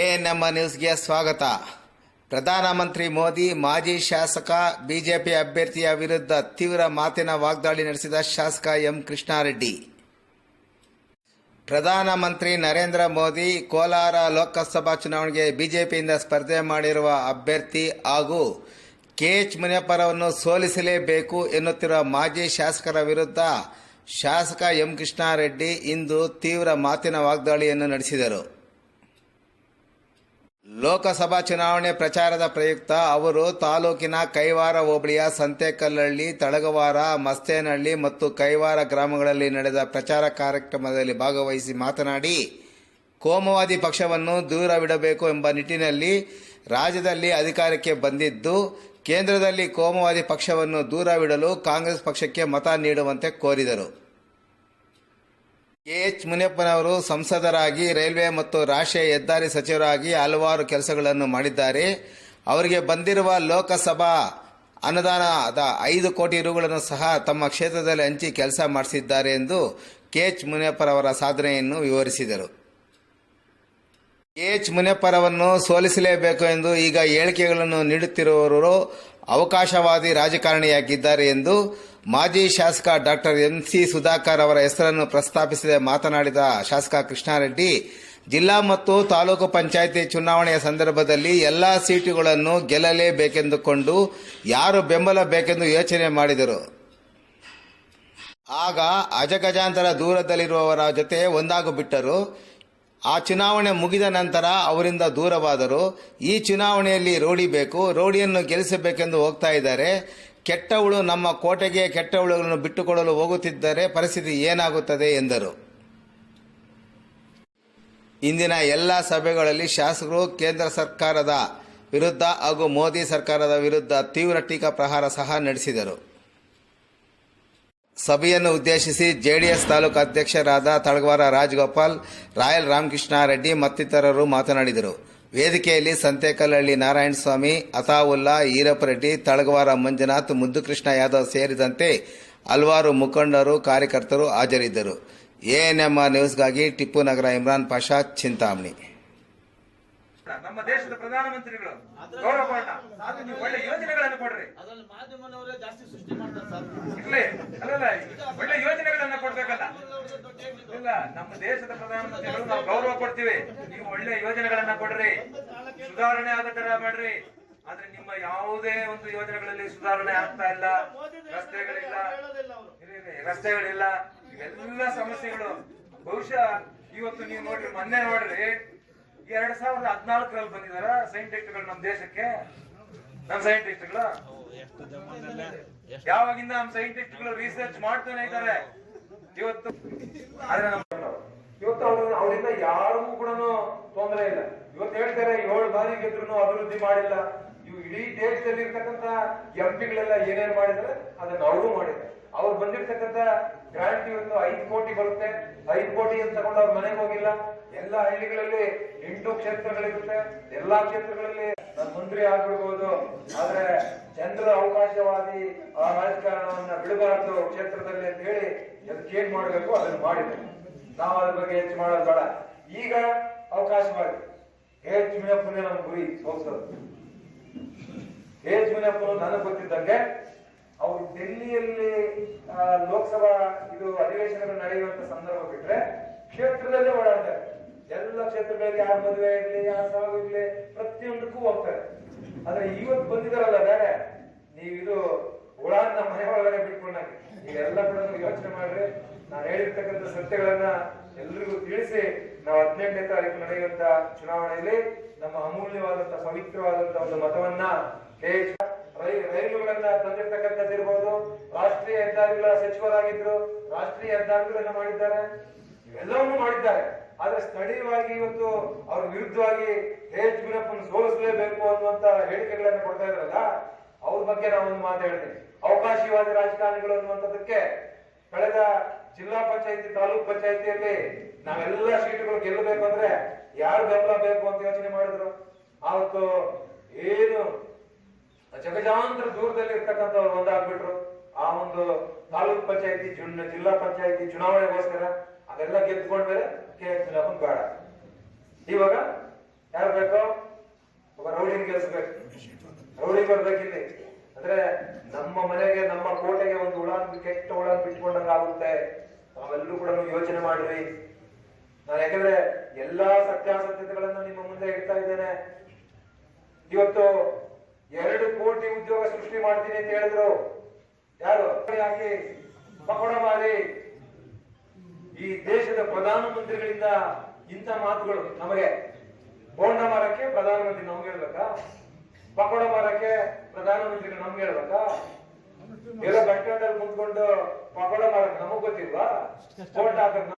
ANM ನ್ಯೂಸ್ಗೆ ಸ್ವಾಗತ. ಪ್ರಧಾನಮಂತ್ರಿ ಮೋದಿ, ಮಾಜಿ ಶಾಸಕ, ಬಿಜೆಪಿ ಅಭ್ಯರ್ಥಿಯ ವಿರುದ್ಧ ತೀವ್ರ ಮಾತಿನ ವಾಗ್ದಾಳಿ ನಡೆಸಿದ ಶಾಸಕ ಎಂ ಕೃಷ್ಣಾರೆಡ್ಡಿ. ಪ್ರಧಾನಮಂತ್ರಿ ನರೇಂದ್ರ ಮೋದಿ, ಕೋಲಾರ ಲೋಕಸಭಾ ಚುನಾವಣೆಗೆ ಬಿಜೆಪಿಯಿಂದ ಸ್ಪರ್ಧೆ ಮಾಡಿರುವ ಅಭ್ಯರ್ಥಿ ಹಾಗೂ ಕೆಎಚ್ ಮುನಿಯಪ್ಪರವನ್ನು ಸೋಲಿಸಲೇಬೇಕು ಎನ್ನುತ್ತಿರುವ ಮಾಜಿ ಶಾಸಕರ ವಿರುದ್ಧ ಶಾಸಕ ಎಂ ಕೃಷ್ಣಾರೆಡ್ಡಿ ಇಂದು ತೀವ್ರ ಮಾತಿನ ವಾಗ್ದಾಳಿಯನ್ನು ನಡೆಸಿದರು. ಲೋಕಸಭಾ ಚುನಾವಣೆ ಪ್ರಚಾರದ ಪ್ರಯುಕ್ತ ಅವರು ತಾಲೂಕಿನ ಕೈವಾರ ಹೋಬಳಿಯ ಸಂತೆಕಲ್ಲಹಳ್ಳಿ ತಳಗವಾರ, ಮಸ್ತೇನಹಳ್ಳಿ ಮತ್ತು ಕೈವಾರ ಗ್ರಾಮಗಳಲ್ಲಿ ನಡೆದ ಪ್ರಚಾರ ಕಾರ್ಯಕ್ರಮದಲ್ಲಿ ಭಾಗವಹಿಸಿ ಮಾತನಾಡಿ, ಕೋಮುವಾದಿ ಪಕ್ಷವನ್ನು ದೂರವಿಡಬೇಕು ಎಂಬ ನಿಟ್ಟಿನಲ್ಲಿ ರಾಜ್ಯದಲ್ಲಿ ಅಧಿಕಾರಕ್ಕೆ ಬಂದಿದ್ದು, ಕೇಂದ್ರದಲ್ಲಿ ಕೋಮುವಾದಿ ಪಕ್ಷವನ್ನು ದೂರವಿಡಲು ಕಾಂಗ್ರೆಸ್ ಪಕ್ಷಕ್ಕೆ ಮತ ನೀಡುವಂತೆ ಕೋರಿದರು. ಕೆಎಚ್ ಮುನಿಯಪ್ಪನವರು ಸಂಸದರಾಗಿ, ರೈಲ್ವೆ ಮತ್ತು ರಾಷ್ಟ್ರೀಯ ಹೆದ್ದಾರಿ ಸಚಿವರಾಗಿ ಹಲವಾರು ಕೆಲಸಗಳನ್ನು ಮಾಡಿದ್ದಾರೆ. ಅವರಿಗೆ ಬಂದಿರುವ ಲೋಕಸಭಾ ಅನುದಾನದ ಐದು ಕೋಟಿ ರುಗಳನ್ನು ಸಹ ತಮ್ಮ ಕ್ಷೇತ್ರದಲ್ಲಿ ಹಂಚಿ ಕೆಲಸ ಮಾಡಿಸಿದ್ದಾರೆ ಎಂದು ಕೆಎಚ್ ಮುನಿಯಪ್ಪರವರ ಸಾಧನೆಯನ್ನು ವಿವರಿಸಿದರು. ಕೆಎಚ್ ಮುನಿಯಪ್ಪರವನ್ನು ಸೋಲಿಸಲೇಬೇಕು ಎಂದು ಈಗ ಹೇಳಿಕೆಗಳನ್ನು ನೀಡುತ್ತಿರುವವರು ಅವಕಾಶವಾದಿ ರಾಜಕಾರಣಿಯಾಗಿದ್ದಾರೆ ಎಂದು ಮಾಜಿ ಶಾಸಕ ಡಾಕ್ಟರ್ ಎನ್ ಸಿ ಸುಧಾಕರ್ ಅವರ ಹೆಸರನ್ನು ಪ್ರಸ್ತಾಪಿಸದೆ ಮಾತನಾಡಿದ ಶಾಸಕ ಕೃಷ್ಣಾರೆಡ್ಡಿ, ಜಿಲ್ಲಾ ಮತ್ತು ತಾಲೂಕು ಪಂಚಾಯಿತಿ ಚುನಾವಣೆಯ ಸಂದರ್ಭದಲ್ಲಿ ಎಲ್ಲಾ ಸೀಟುಗಳನ್ನು ಗೆಲ್ಲಲೇಬೇಕೆಂದುಕೊಂಡು ಯಾರು ಬೆಂಬಲ ಬೇಕೆಂದು ಯೋಚನೆ ಮಾಡಿದರು. ಆಗ ಅಜಗಜಾಂತರ ದೂರದಲ್ಲಿರುವವರ ಜೊತೆ ಒಂದಾಗಿಬಿಟ್ಟರು. ಆ ಚುನಾವಣೆ ಮುಗಿದ ನಂತರ ಅವರಿಂದ ದೂರವಾದರು ಈ ಚುನಾವಣೆಯಲ್ಲಿ ರೋಡಿ ಬೇಕು, ರೋಡಿಯನ್ನು ಗೆಲ್ಲಿಸಬೇಕೆಂದು ಹೋಗ್ತಾ ಇದ್ದಾರೆ. ಕೆಟ್ಟವಳು ನಮ್ಮ ಕೋಟೆಗೆ ಕೆಟ್ಟವಳುಗಳನ್ನು ಬಿಟ್ಟುಕೊಡಲು ಹೋಗುತ್ತಿದ್ದರೆ ಪರಿಸ್ಥಿತಿ ಏನಾಗುತ್ತದೆ ಎಂದರು. ಇಂದಿನ ಎಲ್ಲ ಸಭೆಗಳಲ್ಲಿ ಶಾಸಕರು ಕೇಂದ್ರ ಸರ್ಕಾರದ ವಿರುದ್ಧ ಹಾಗೂ ಮೋದಿ ಸರ್ಕಾರದ ವಿರುದ್ಧ ತೀವ್ರ ಟೀಕಾ ಪ್ರಹಾರ ಸಹ ನಡೆಸಿದರು. ಸಭೆಯನ್ನು ಉದ್ದೇಶಿಸಿ ಜೆಡಿಎಸ್ ತಾಲೂಕು ಅಧ್ಯಕ್ಷರಾದ ತಳಗವಾರ ರಾಜಗೋಪಾಲ್, ರಾಯಲ್ ರಾಮಕೃಷ್ಣಾರೆಡ್ಡಿ ಮತ್ತಿತರರು ಮಾತನಾಡಿದರು. ವೇದಿಕೆಯಲ್ಲಿ ಸಂತೇಕಲ್ಲಹಳ್ಳಿ ನಾರಾಯಣಸ್ವಾಮಿ ಅತಾವುಲ್ಲಾ ಈರಪ್ಪರೆಡ್ಡಿ, ತಳಗವಾರ ಮಂಜುನಾಥ್, ಮುದ್ದುಕೃಷ್ಣ ಯಾದವ್ ಸೇರಿದಂತೆ ಹಲವಾರು ಮುಖಂಡರು, ಕಾರ್ಯಕರ್ತರು ಹಾಜರಿದ್ದರು. ಎಎನ್ಎಂ ನ್ಯೂಸ್ಗಾಗಿ ಟಿಪ್ಪು ನಗರ ಇಮ್ರಾನ್ ಪಾಷಾ ಚಿಂತಾಮಣಿ. ನಮ್ಮ ದೇಶದ ಪ್ರಧಾನಮಂತ್ರಿಗಳು. ಗೌರವ ಒಳ್ಳೆ ಯೋಜನೆಗಳನ್ನು ಕೊಡ್ರಿ. ಇರ್ಲಿ. ಅಲ್ಲಲ್ಲ ಒಳ್ಳೆ ಯೋಜನೆಗಳನ್ನ ಕೊಡ್ಬೇಕಲ್ಲ. ಇಲ್ಲ ನಮ್ಮ ದೇಶದ ಪ್ರಧಾನಮಂತ್ರಿಗಳು ನಾವು ಗೌರವ ಕೊಡ್ತೀವಿ. ನೀವು ಒಳ್ಳೆ ಯೋಜನೆಗಳನ್ನ ಕೊಡ್ರಿ. ಸುಧಾರಣೆ ಆದ ತರ ಮಾಡ್ರಿ. ಆದ್ರೆ ನಿಮ್ಮ ಯಾವುದೇ ಒಂದು ಯೋಜನೆಗಳಲ್ಲಿ ಸುಧಾರಣೆ ಆಗ್ತಾ ಇಲ್ಲ. ರಸ್ತೆಗಳಿಲ್ಲ. ರಸ್ತೆಗಳಿಲ್ಲ. ಇವೆಲ್ಲ ಸಮಸ್ಯೆಗಳು. ಬಹುಶಃ ಇವತ್ತು ನೀವು ನೋಡ್ರಿ ಮೊನ್ನೆ ನೋಡ್ರಿ. ಎರಡ್ ಸಾವಿರದ ಹದಿನಾಲ್ಕರಲ್ಲಿ ಬಂದಿದಾರ ಸೈಂಟಿಸ್ಟ್ಗಳು ನಮ್ಮ ದೇಶಕ್ಕೆ. ನಮ್ಮ ಸೈಂಟಿಸ್ಟ್ಗಳು. ಯಾವಾಗಿಂದ ನಮ್ಮ ಸೈಂಟಿಸ್ಟ್ಗಳು ರಿಸರ್ಚ್ ಮಾಡ್ತಾನೆ ಇದ್ದಾರೆ? ಇವತ್ತು. ಆದ್ರೆ ಇವತ್ತು ಅವ್ರ ಅವರಿಂದ ಯಾರಿಗೂ ಕೂಡ ತೊಂದರೆ ಇಲ್ಲ. ಇವತ್ತು ಹೇಳ್ತಾರೆ, ಏಳು ಬಾರಿ ಗೆದ್ರು ಅಭಿವೃದ್ಧಿ ಮಾಡಿಲ್ಲ. ಇವು ಇಡೀ ದೇಶದಲ್ಲಿ ಇರ್ತಕ್ಕಂತ ಎಂಪಿಗಳೆಲ್ಲ ಏನೇನ್ ಮಾಡಿದ್ರೆ, ಅದನ್ನ ಅವರು ಮಾಡಿದ್ರು. ಅವ್ರು ಬಂದಿರ್ತಕ್ಕಂತ ಗ್ರಾಂಟ್ ಇವತ್ತು ಐದು ಕೋಟಿ ಬರುತ್ತೆ. ಐದು ಕೋಟಿ ಅಂತ ತಗೊಂಡು ಅವ್ರ ಮನೆಗೆ ಹೋಗಿಲ್ಲ. ಎಲ್ಲ ಹಳ್ಳಿಗಳಲ್ಲಿ ಎಂಟು ಕ್ಷೇತ್ರಗಳಿರುತ್ತೆ. ಎಲ್ಲಾ ಕ್ಷೇತ್ರಗಳಲ್ಲಿ ನಾನು ಮಂತ್ರಿ ಆಗ್ಬಿಡ್ಬೋದು. ಆದ್ರೆ ಜನರ ಅವಕಾಶವಾದಿ ಆ ರಾಜಕಾರಣವನ್ನ ಬಿಡಬಾರದು ಕ್ಷೇತ್ರದಲ್ಲಿ ಅಂತ ಹೇಳಿ ಅದಕ್ಕೆ ಏನ್ ಮಾಡ್ಬೇಕು ಅದನ್ನ ಮಾಡಿದ್ರು ನಾವು ಅದ್ರ ಬಗ್ಗೆ ಹೆಚ್ಚು ಮಾಡೋದು ಬೇಡ. ಈಗ ಅವಕಾಶವಾಗಿ ಹೆಚ್ಚು ಮಿನಪ್ಪನೇ ನಮ್ಮ ಗುರಿ ಹೋಗ್ಸೋದು ಹೆಚ್ಚು ಮಿನಪ್ಪನು ನನಗೆ ಗೊತ್ತಿದ್ದಂಗೆ ಅವರು ಡೆಲ್ಲಿಯಲ್ಲಿ ಲೋಕಸಭಾ ಇದು ಅಧಿವೇಶನ ನಡೆಯುವಂತ ಸಂದರ್ಭ ಬಿಟ್ರೆ ಕ್ಷೇತ್ರದಲ್ಲೇ ಓಡಾಡ್ತಾರೆ. ಎಲ್ಲ ಕ್ಷೇತ್ರಗಳಲ್ಲಿ ಯಾರ ಮದುವೆ ಇರ್ಲಿ ಯಾರ ಸಾವು ಇರ್ಲಿ ಪ್ರತಿಯೊಂದಕ್ಕೂ ಹೋಗ್ತಾರೆ. ಆದ್ರೆ ಇವತ್ತು ಬಂದಿದಾರಲ್ಲ ಬೇರೆ ನೀವಿದು ಇದು ಹುಳ ನಮ್ಮ ಮನೆ ಒಳಗಡೆ ಬಿಟ್ಕೊಂಡಾಗೆ. ನೀವೆಲ್ಲ ಕೂಡ ಯೋಚನೆ ಮಾಡ್ರಿ, ನಾನು ಹೇಳಿರ್ತಕ್ಕಂಥ ಸತ್ಯಗಳನ್ನ ಎಲ್ರಿಗೂ ತಿಳಿಸಿ ನಾವು ಹದಿನೆಂಟನೇ ತಾರೀಕು ನಡೆಯುವಂತ ಚುನಾವಣೆಯಲ್ಲಿ ನಮ್ಮ ಅಮೂಲ್ಯವಾದಂತಹ ಪವಿತ್ರವಾದಂತಹ ಒಂದು ಮತವನ್ನ ದೇಶ ರೈಲುಗಳನ್ನ ತಂದಿರ್ತಕ್ಕಂಥದ್ದಿರ್ಬೋದು ರಾಷ್ಟ್ರೀಯ ಹೆದ್ದಾರಿಗಳ ಸಚಿವರಾಗಿದ್ರು, ರಾಷ್ಟ್ರೀಯ ಹೆದ್ದಾರಿಗಳನ್ನ ಮಾಡಿದ್ದಾರೆ. ಇವೆಲ್ಲವನ್ನೂ ಮಾಡಿದ್ದಾರೆ. ಆದ್ರೆ ಸ್ಥಳೀಯವಾಗಿ ಇವತ್ತು ಅವ್ರ ವಿರುದ್ಧವಾಗಿ ಹೇಜ್ ಗುಣಪ್ಪನ ಸೋಲಿಸಲೇಬೇಕು ಅನ್ನುವಂತ ಹೇಳಿಕೆಗಳನ್ನ ಕೊಡ್ತಾ ಇದ್ರಲ್ಲ, ಅವ್ರ ಬಗ್ಗೆ ನಾವು ಒಂದು ಮಾತು ಹೇಳ್ತೀನಿ ಅವಕಾಶವಾದಿ ರಾಜಕಾರಣಿಗಳು ಅನ್ನುವಂಥದ್ದಕ್ಕೆ ಕಳೆದ ಜಿಲ್ಲಾ ಪಂಚಾಯತಿ, ತಾಲೂಕ್ ಪಂಚಾಯತಿಯಲ್ಲಿ ನಾವೆಲ್ಲ ಸೀಟುಗಳು ಗೆಲ್ಲಬೇಕು ಅಂದ್ರೆ ಯಾರು ಬೆಂಬಲ ಬೇಕು ಅಂತ ಯೋಚನೆ ಮಾಡಿದ್ರು. ಅವತ್ತು ಏನು ಜಗಜಾಂತರ ದೂರದಲ್ಲಿ ಇರ್ತಕ್ಕಂಥವ್ರು ಒಂದಾಗ್ಬಿಟ್ರು. ಆ ಒಂದು ತಾಲೂಕ್ ಪಂಚಾಯತಿ ಜಿಲ್ಲಾ ಪಂಚಾಯತಿ ಚುನಾವಣೆಗೋಸ್ಕರ ಅದೆಲ್ಲ ಗೆದ್ಕೊಂಡ್ಮೇಲೆ ಕೆ ಎಚ್ ಬೇಡ. ಇವಾಗ ಯಾರು ಬೇಕು ಒಬ್ಬ ರೌಡಿನ ಗೆಲ್ಸ್ಬೇಕು. ರೌಡಿ ಬರ್ಬೇಕಿಲ್ಲಿ. ಅಂದ್ರೆ ನಮ್ಮ ಮನೆಗೆ, ನಮ್ಮ ಕೋಟೆಗೆ ಒಂದು ಉಳಾನ್ ಕೆಟ್ಟ ಹುಳ ಬಿಟ್ಕೊಂಡಂಗ ಆಗುತ್ತೆ ನಾವೆಲ್ಲರೂ ಕೂಡ ಯೋಚನೆ ಮಾಡ್ರಿ ನಾನು ಯಾಕಂದ್ರೆ ಎಲ್ಲಾ ಸತ್ಯಾಸತ್ಯತೆಗಳನ್ನು ನಿಮ್ಮ ಮುಂದೆ ಇಡ್ತಾ ಇದ್ದೇನೆ. ಇವತ್ತು ಎರಡು ಕೋಟಿ ಉದ್ಯೋಗ ಸೃಷ್ಟಿ ಮಾಡ್ತೀನಿ ಅಂತ ಹೇಳಿದ್ರು. ಯಾರು? ಹಾಕಿ ಪಕೋಡ ಮಾಡಿ. ಈ ದೇಶದ ಪ್ರಧಾನಮಂತ್ರಿಗಳಿಂದ ಇಂಥ ಮಾತುಗಳು ನಮಗೆ ಬೋಂಡ ಮಾರಕ್ಕೆ ಪ್ರಧಾನಮಂತ್ರಿ ನಮ್ಗೆ ಹೇಳ್ಬೇಕಾ? ಪಕೋಡ ಮಾರಕ್ಕೆ ಪ್ರಧಾನಮಂತ್ರಿಗಳು ನಮ್ಗೆ ಹೇಳ್ಬೇಕಾ? ಎಲ್ಲ ಬಸ್ ಸ್ಟ್ಯಾಂಡ್ ಅಲ್ಲಿ ಕುಂತ್ಕೊಂಡು ಪಕೋಡ ಮಾಡಕ್ ನಮಗ್ ಗೊತ್ತಿಲ್ವಾ? ಬೋಂಡ ಹಾಕಕ್